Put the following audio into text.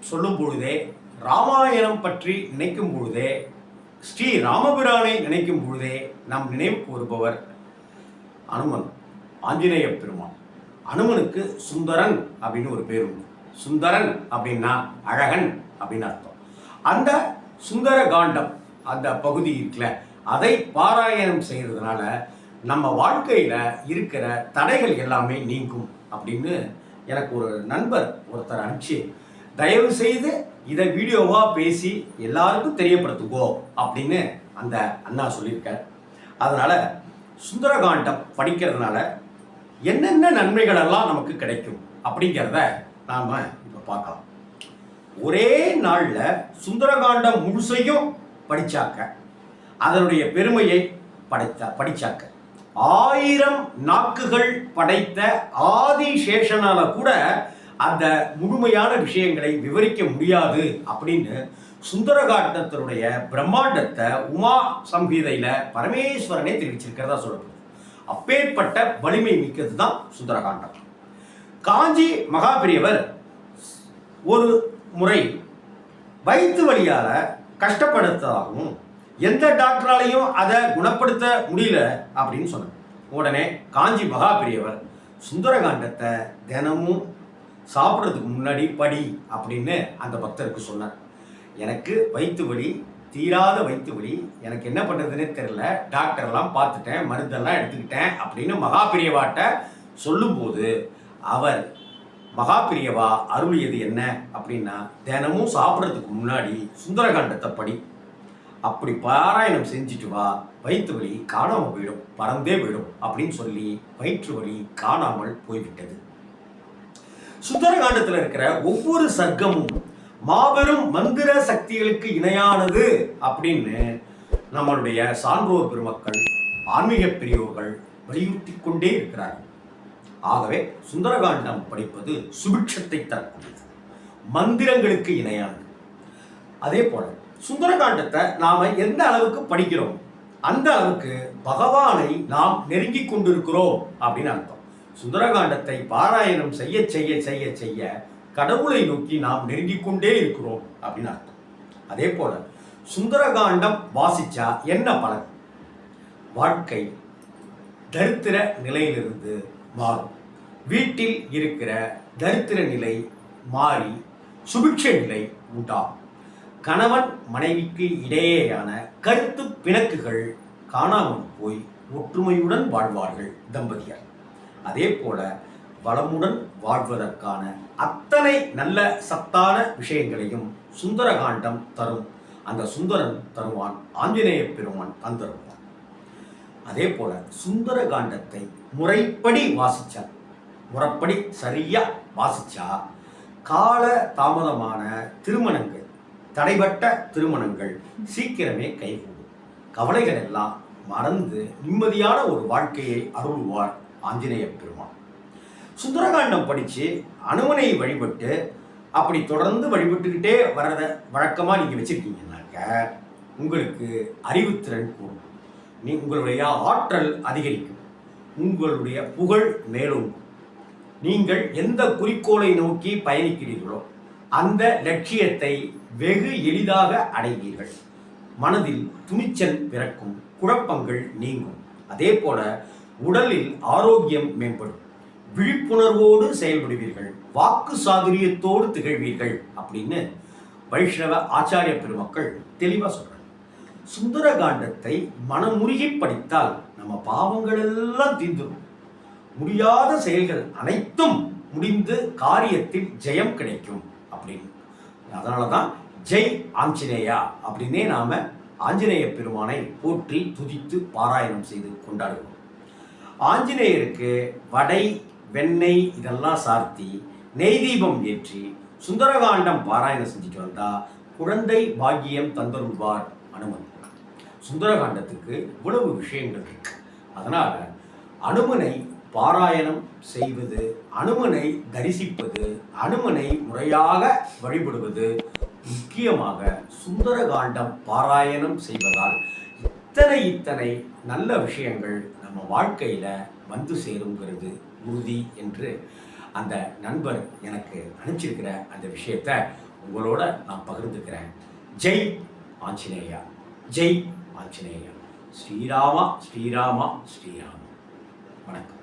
சொல்லும் பொழுதே ராமாயணம் பற்றி நினைக்கும் பொழுதே ஸ்ரீ ராமபிரானை நினைக்கும் பொழுதே நாம் நினைவுக்கு கூறுபவர் அனுமன் ஆஞ்சநேய பெருமான். அனுமனுக்கு சுந்தரன் அப்படின்னு ஒரு பேர் உண்டு. சுந்தரன் அப்படின்னா அழகன் அப்படின்னு அர்த்தம். அந்த சுந்தர காண்டம் அந்த பகுதி இருக்குல்ல அதை பாராயணம் செய்கிறதுனால நம்ம வாழ்க்கையில் இருக்கிற தடைகள் எல்லாமே நீங்கும் அப்படின்னு எனக்கு ஒரு நண்பர் ஒருத்தர் அனுப்பிச்சு தயவு செய்து இதை வீடியோவாக பேசி எல்லாருக்கும் தெரியப்படுத்துங்கோ அப்படின்னு அந்த அண்ணா சொல்லியிருக்கார். அதனால் சுந்தரகாண்டம் படிக்கிறதுனால என்னென்ன நன்மைகள் எல்லாம் நமக்கு கிடைக்கும் அப்படிங்கிறத நாம் இப்போ பார்க்கலாம். ஒரே நாளில் சுந்தரகாண்டம் முழுசையும் படித்தாக்க அதனுடைய பெருமையை படைத்த படிச்சாக்க ஆயிரம் நாக்குகள் படைத்த ஆதிசேஷனால கூட அந்த முழுமையான விஷயங்களை விவரிக்க முடியாது அப்படின்னு சுந்தரகாண்டத்தினுடைய பிரம்மாண்டத்தை உமா சம்ஹீதையில பரமேஸ்வரனே தெரிவிச்சிருக்கிறதா சொல்லப்படுது அப்பேற்பட்ட வலிமை மிக்கது தான் சுந்தரகாண்டம். காஞ்சி மகாபிரியவர் ஒரு முறை வயிற்று வழியால் கஷ்டப்படுத்ததாகவும் எந்த டாக்டராலையும் அதை குணப்படுத்த முடியல அப்படின்னு சொன்னேன் உடனே காஞ்சி மகாபிரியவர் சுந்தரகாண்டத்தை தினமும் சாப்பிட்றதுக்கு முன்னாடி படி அப்படின்னு அந்த பக்தருக்கு சொன்னார். எனக்கு வயிற்று வலி தீராத வயிற்று வலி எனக்கு என்ன பண்ணுறதுன்னே தெரில டாக்டர்லாம் பார்த்துட்டேன் மருந்தெல்லாம் எடுத்துக்கிட்டேன் அப்படின்னு மகாபிரியவாட்ட சொல்லும்போது அவர் மகாபிரியவா அருளியது என்ன? அப்படின்னா தினமும் சாப்பிட்றதுக்கு முன்னாடி சுந்தரகாண்டத்தை படி அப்படி பாராயணம் செஞ்சுட்டு வா. வயிற்று வலி காணாமல் போயிடும். பறந்தே போயிடும். அப்படின்னு சொல்லி வயிற்று வலி காணாமல் போய்விட்டது. சுந்தரகாண்டத்தில் இருக்கிற ஒவ்வொரு சர்க்கமும் மாபெரும் மந்திர சக்திகளுக்கு இணையானது அப்படின்னு நம்மளுடைய சான்றோர் பெருமக்கள் ஆன்மீக பெரியோர்கள் வலியுறுத்தி கொண்டே இருக்கிறார்கள். ஆகவே சுந்தரகாண்டம் படிப்பது சுபிக்ஷத்தை தரக்கூடியது. மந்திரங்களுக்கு இணையானது. அதே போல சுந்தரகாண்டத்தை நாம எந்த அளவுக்கு படிக்கிறோம்? அந்த அளவுக்கு பகவானை நாம் நெருங்கி கொண்டிருக்கிறோம் அப்படின்னு அர்த்தம். சுந்தரகாண்டத்தை பாராயணம் செய்ய செய்ய செய்ய செய்ய கடவுளை நோக்கி நாம் நெருங்கிக் கொண்டே இருக்கிறோம் அப்படின்னு அர்த்தம். அதே போல சுந்தரகாண்டம் வாசிச்சா என்ன பலன்? வாழ்க்கை தரித்திர நிலையிலிருந்து மாறும். வீட்டில் இருக்கிற தரித்திர நிலை மாறி சுபிட்ச நிலை உண்டாகும். கணவன் மனைவிக்கு இடையேயான கருத்து பிணக்குகள் காணாமல் போய் ஒற்றுமையுடன் வாழ்வார்கள் தம்பதியர். அதே போல வளமுடன் வாழ்வதற்கான அத்தனை நல்ல சத்தான விஷயங்களையும் சுந்தரகாண்டம் தரும். அந்த சுந்தரன் தருவான் ஆஞ்சநேய பெருமான் தந்தருவான் அதே போல சுந்தர காண்டத்தை முறைப்படி வாசிச்சா முறைப்படி சரியா வாசிச்சா கால தாமதமான திருமணங்கள் தடைபட்ட திருமணங்கள் சீக்கிரமே கைகூடும். கவலைகள் எல்லாம் மறந்து நிம்மதியான ஒரு வாழ்க்கையை அருள்வார் ஆஞ்சநேய பெருமான். சுந்தரகாண்டம் படித்து அனுமனை வழிபட்டு அப்படி தொடர்ந்து வழிபட்டுக்கிட்டே வர்றத வழக்கமாக நீங்கள் வச்சுருக்கீங்கன்னாக்க உங்களுக்கு அறிவுத்திறன் கூடும். நீ உங்களுடைய ஆற்றல் அதிகரிக்கும். உங்களுடைய புகழ் மேலும் நீங்கள் எந்த குறிக்கோளை நோக்கி பயணிக்கிறீர்களோ அந்த லட்சியத்தை வெகு எளிதாக அடைவீர்கள். மனதில் துணிச்சல் பிறக்கும் குழப்பங்கள் நீங்கும். அதே போல உடலில் ஆரோக்கியம் மேம்படும். விழிப்புணர்வோடு செயல்படுவீர்கள். வாக்கு சாதுரியத்தோடு திகழ்வீர்கள் அப்படின்னு வைஷ்ணவ ஆச்சாரிய பெருமக்கள் தெளிவாக சொல்றாங்க. சுந்தர காண்டத்தை மனமுருகி படித்தால் நம்ம பாவங்கள் எல்லாம் தீர்ந்துடும் முடியாத செயல்கள் அனைத்தும் முடிந்து காரியத்தில் ஜெயம் கிடைக்கும். அப்படின்னு. அதனால தான் ஜெய் ஆஞ்சநேயா அப்படின்னே நாம் ஆஞ்சநேய பெருமானை போற்றி துதித்து பாராயணம் செய்து கொண்டாடுவோம் ஆஞ்சநேயருக்கு வடை வெண்ணெய் இதெல்லாம் சார்த்தி நெய் தீபம் ஏற்றி சுந்தரகாண்டம் பாராயணம் செஞ்சுட்டு வந்தால் குழந்தை பாக்கியம் தந்தருள்வார் அனுமன். சுந்தரகாண்டத்துக்கு இவ்வளவு விஷயங்கள் இருக்கு. அதனால் அனுமனை பாராயணம் செய்வது அனுமனை தரிசிப்பது அனுமனை முறையாக வழிபடுவது முக்கியமாக சுந்தரகாண்டம் பாராயணம் செய்வதால் இத்தனை இத்தனை நல்ல விஷயங்கள் நம்ம வாழ்க்கையில் வந்து சேருங்கிறது உறுதி என்று அந்த நண்பர் எனக்கு அனுப்பிச்சிருக்கிற அந்த விஷயத்த உங்களோட நான் பகிர்ந்துக்கிறேன். ஜெய் ஆஞ்சநேயா. ஜெய் ஆஞ்சநேயா. ஸ்ரீராமா ஸ்ரீராமா ஸ்ரீராமா. வணக்கம்.